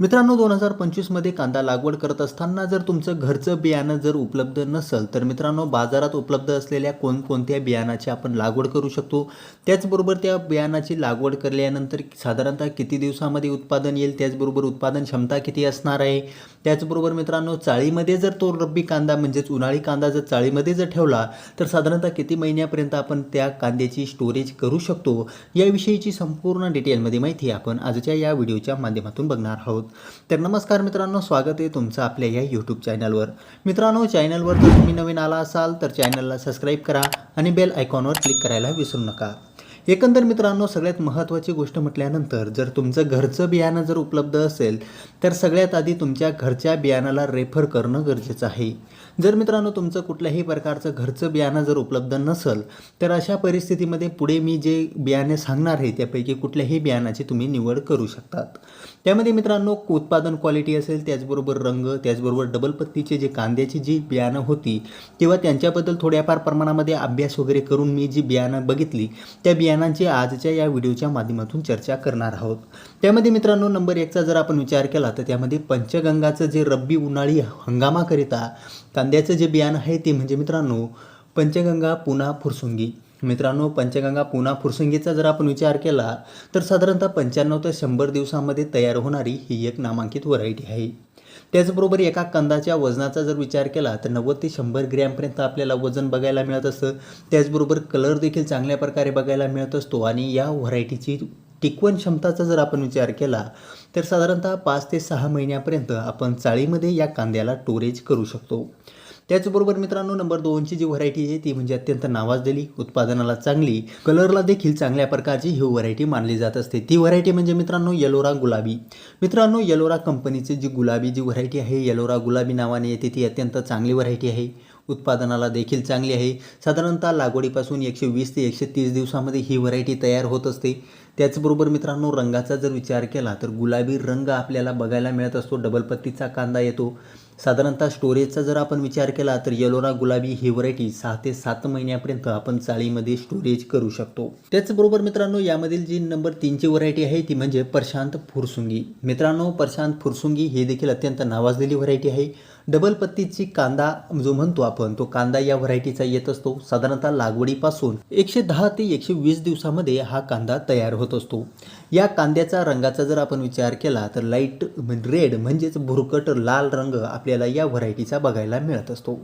मित्रांनो दोन हजार पंचवीसमध्ये कांदा लागवड करत असताना जर तुमचं घरचं बियाणं जर उपलब्ध नसेल तर मित्रांनो बाजारात उपलब्ध असलेल्या कोणकोणत्या बियाणाची आपण लागवड करू शकतो? त्याचबरोबर त्या बियाणाची लागवड केल्यानंतर साधारणतः किती दिवसामध्ये उत्पादन येईल? त्याचबरोबर उत्पादन क्षमता किती असणार आहे? त्याचबरोबर मित्रांनो चाळीमध्ये जर तो रब्बी कांदा म्हणजेच उन्हाळी कांदा जर चाळीमध्ये जर ठेवला तर साधारणतः किती महिन्यापर्यंत आपण त्या कांद्याची स्टोरेज करू शकतो? याविषयीची संपूर्ण डिटेलमध्ये माहिती आपण आजच्या या व्हिडिओच्या माध्यमातून बघणार आहोत. तर नमस्कार मित्रांनो स्वागत आहे तुमचं आपल्या या यूट्यूब चॅनलवर मित्रांनो चॅनलवर जर तुम्ही नवीन आला असाल तर चॅनलला सबस्क्राईब करा आणि बेल आयकॉनवर क्लिक करायला विसरू नका. एकंदर मित्रांनो सगळ्यात महत्त्वाची गोष्ट म्हटल्यानंतर जर तुमचं घरचं बियाणं जर उपलब्ध असेल तर सगळ्यात आधी तुमच्या घरच्या बियाणाला रेफर करणं गरजेचं आहे. जर मित्रांनो तुमचं कुठल्याही प्रकारचं घरचं बियाणं जर उपलब्ध नसेल तर अशा परिस्थितीमध्ये पुढे मी जे बियाणे सांगणार आहे त्यापैकी कुठल्याही बियाणाची तुम्ही निवड करू शकतात. त्यामध्ये मित्रांनो उत्पादन क्वालिटी असेल त्याचबरोबर रंग त्याचबरोबर डबल पत्तीचे जे कांद्याची जी बियाणं होती किंवा त्यांच्याबद्दल थोड्याफार प्रमाणामध्ये अभ्यास वगैरे करून मी जी बियाणं बघितली त्या बियाणांची आजच्या या व्हिडिओच्या माध्यमातून चर्चा करणार आहोत. त्यामध्ये मित्रांनो नंबर एकचा जर आपण विचार केला तर त्यामध्ये पंचगंगाचं जे रब्बी उन्हाळी हंगामाकरिता कांद्याचं जे बियाणं आहे ते म्हणजे मित्रांनो पंचगंगा पुन्हा फुरसुंगी. मित्रांनो पंचगंगा पुन्हा फुरसुंगीचा जर आपण विचार केला तर साधारणतः पंच्याण्णव ते शंभर दिवसामध्ये तयार होणारी ही एक नामांकित व्हरायटी आहे. त्याचबरोबर एका कंदाच्या वजनाचा जर विचार केला तर नव्वद ते शंभर ग्रॅमपर्यंत आपल्याला वजन बघायला मिळत असतं. त्याचबरोबर कलर देखील चांगल्या प्रकारे बघायला मिळत असतो आणि या व्हरायटीची टिकवण क्षमताचा जर आपण विचार केला तर साधारणतः पाच ते सहा महिन्यापर्यंत आपण चाळीमध्ये या कांद्याला स्टोरेज करू शकतो. त्याचबरोबर मित्रांनो नंबर दोनची जी व्हरायटी आहे ती म्हणजे अत्यंत नावाजलेली उत्पादनाला चांगली कलरला देखील चांगल्या प्रकारची ही व्हरायटी मानली जात असते. ती व्हरायटी म्हणजे मित्रांनो येलोरा गुलाबी. मित्रांनो येलोरा कंपनीची जी गुलाबी जी व्हरायटी आहे येलोरा गुलाबी नावाने येते ती अत्यंत चांगली व्हरायटी आहे. उत्पादनाला देखील चांगली आहे. साधारणतः लागवडीपासून एकशे वीस ते एकशे तीस दिवसामध्ये ही व्हरायटी तयार होत असते. त्याचबरोबर मित्रांनो रंगाचा जर विचार केला तर गुलाबी रंग आपल्याला बघायला मिळत असतो. डबल पत्तीचा कांदा येतो. साधारणतः स्टोरेजचा जर आपण विचार केला तर येलोरा गुलाबी ही व्हरायटी सहा ते सात महिन्यापर्यंत आपण चाळीमध्ये स्टोरेज करू शकतो. त्याचबरोबर मित्रांनो यामधील जी नंबर तीनची व्हरायटी आहे ती म्हणजे प्रशांत फुरसुंगी. मित्रांनो प्रशांत फुरसुंगी ही देखील अत्यंत नावाजलेली व्हरायटी आहे. डबल पत्तीची कांदा जो म्हणतो आपण तो कांदा या व्हरायटीचा येत असतो. साधारणतः लागवडीपासून एकशे दहा ते एकशे वीस दिवसामध्ये हा कांदा तयार होत असतो. या कांद्याचा रंगाचा जर आपण विचार केला तर लाइट रेड म्हणजे म्हणजेच भुरकट लाल रंग आपल्याला या व्हरायटीचा बघायला मिळत असतो.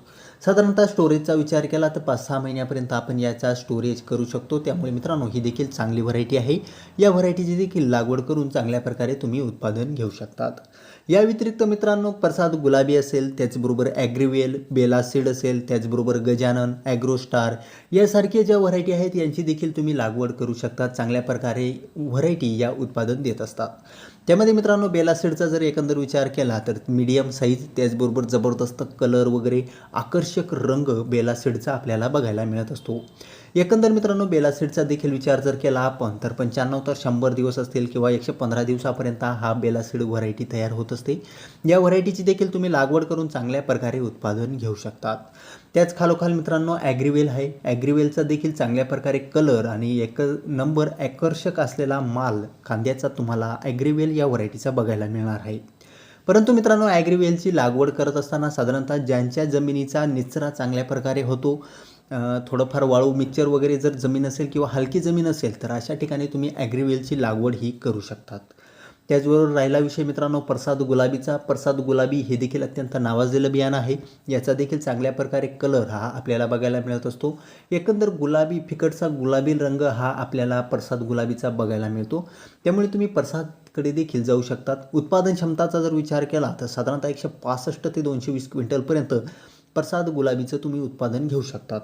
साधारणतः स्टोरेजचा विचार केला तर पाच सहा महिन्यापर्यंत आपण याचा स्टोरेज करू शकतो. त्यामुळे मित्रांनो ही देखील चांगली व्हरायटी आहे. या व्हरायटीची देखील लागवड करून चांगल्या प्रकारे तुम्ही उत्पादन घेऊ शकतात. या व्यतिरिक्त मित्रांनो प्रसाद गुलाबी असेल त्याचबरोबर ॲग्रिवेल बेलासीड असेल त्याचबरोबर गजानन ॲग्रोस्टार यासारख्या ज्या व्हरायटी आहेत यांची देखील तुम्ही लागवड करू शकता. चांगल्या प्रकारे व्हरायटी या उत्पादन देत असतात. त्यामध्ये मित्रांनो बेलासीडचा जर एकंदर विचार केला तर मीडियम साईज त्याचबरोबर जबरदस्त कलर वगैरे आकर्षक रंग बेलासीडचा आपल्याला बघायला मिळत असतो. एकंदर मित्रांनो बेलासीडचा देखील विचार जर केला आपण तर पंच्याण्णव तर शंभर दिवस असतील किंवा एकशे पंधरा दिवसापर्यंत हा बेलासीड व्हरायटी तयार होत असते. या व्हरायटीची देखील तुम्ही लागवड करून चांगल्या प्रकारे उत्पादन घेऊ शकतात. त्याच खालोखाल मित्रांनो ॲग्रीवेल आहे. ॲग्रीवेलचा देखील चांगल्या प्रकारे कलर आणि एक नंबर आकर्षक असलेला माल कांद्याचा तुम्हाला ॲग्रीवेल या व्हरायटीचा बघायला मिळणार आहे. परंतु मित्रांनो ॲग्रीवेलची लागवड करत असताना साधारणतः ज्यांच्या जमिनीचा निचरा चांगल्या प्रकारे होतो थोडंफार वाळू मिक्सचर वगैरे जर जमीन असेल किंवा हलकी जमीन असेल तर अशा ठिकाणी तुम्ही ॲग्रीवेलची लागवड ही करू शकतात. त्याचबरोबर राहिला विषय मित्रांनो प्रसाद गुलाबीचा. प्रसाद गुलाबी हे देखील अत्यंत नावाजलेलं बियाणं आहे. याचा देखील चांगल्या प्रकारे कलर हा आपल्याला बघायला मिळत असतो. एकंदर गुलाबी फिकटचा गुलाबी रंग हा आपल्याला प्रसाद गुलाबीचा बघायला मिळतो. त्यामुळे तुम्ही प्रसादकडे देखील जाऊ शकतात. उत्पादन क्षमताचा जर विचार केला तर साधारणतः एकशे पासष्ट ते दोनशे वीस क्विंटलपर्यंत प्रसाद गुलाबीचं तुम्ही उत्पादन घेऊ शकतात.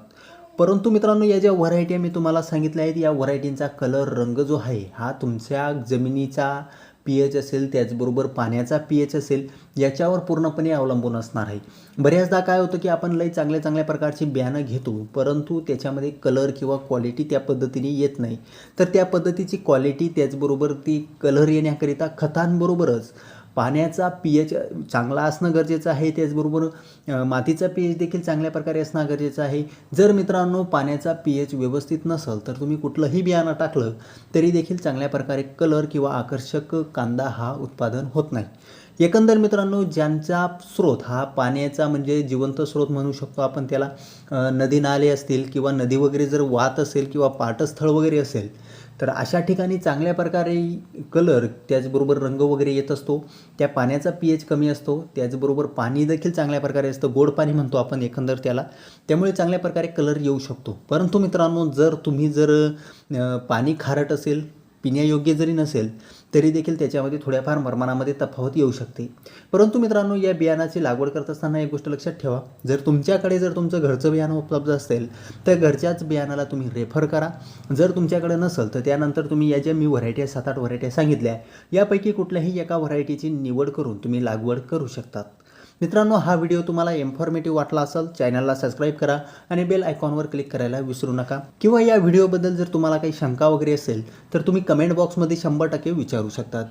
परंतु मित्रांनो या ज्या व्हरायटी मी तुम्हाला सांगितल्या आहेत या व्हरायटींचा कलर रंग जो आहे हा तुमच्या जमिनीचा पी एच असेल त्याचबरोबर पाण्याचा पी एच असेल याच्यावर पूर्णपणे अवलंबून असणार आहे. बऱ्याचदा काय होतं की आपण लई चांगल्या चांगल्या प्रकारची बियाणं घेतो परंतु त्याच्यामध्ये कलर किंवा क्वालिटी त्या पद्धतीने येत नाही. तर त्या पद्धतीची क्वालिटी त्याचबरोबर ती कलर येण्याकरिता खतांबरोबरच पाण्याचा पी एच चांगला असणं गरजेचं आहे त्याचबरोबर मातीचा पी एच देखील चांगल्या प्रकारे असणं गरजेचं आहे. जर मित्रांनो पाण्याचा पी एच व्यवस्थित नसेल तर तुम्ही कुठलंही बियाणं टाकलं तरी देखील चांगल्या प्रकारे कलर किंवा आकर्षक कांदा हा उत्पादन होत नाही. एकंदर मित्रांनो ज्यांचा स्रोत हा पाण्याचा म्हणजे जिवंत स्रोत म्हणू शकतो आपण त्याला नदी नाले असतील किंवा नदी वगैरे जर वाहत असेल किंवा पाटस्थळ वगैरे असेल तर अशा ठिकाणी चांगल्या प्रकारे कलर त्याचबरोबर रंग वगैरे येत असतो त्या पाण्याचा पी एच कमी असतो त्याचबरोबर पाणी देखील चांगल्या प्रकारे असतं गोड पाणी म्हणतो आपण एकंदर त्याला त्यामुळे चांगल्या प्रकारे कलर येऊ शकतो. परंतु मित्रांनो जर तुम्ही जर पाणी खारट असेल पिण्यायोग्य जरी नसेल तरी देखील त्याच्यामध्ये थोड्याफार मरमानामध्ये तफावत येऊ शकते. परंतु मित्रांनो या बियाणाची लागवड करत असताना एक गोष्ट लक्षात ठेवा. जर तुमच्याकडे जर तुमचं घरचं बियाणं उपलब्ध असेल तर घरच्याच बियाणाला तुम्ही रेफर करा. जर तुमच्याकडे नसेल तर त्यानंतर तुम्ही या ज्या मी व्हरायटी सात आठ व्हरायटी सांगितल्या यापैकी कुठल्याही एका व्हरायटीची निवड करून तुम्ही लागवड करू शकतात मित्रांनो हा व्हिडिओ तुम्हाला इन्फॉर्मेटिव्ह वाटला असेल चॅनलला सबस्क्राईब करा आणि बेल आयकॉनवर क्लिक करायला विसरू नका. किंवा या व्हिडिओबद्दल जर तुम्हाला काही शंका वगैरे असेल तर तुम्ही कमेंट बॉक्समध्ये शंभर टक्के विचारू शकतात.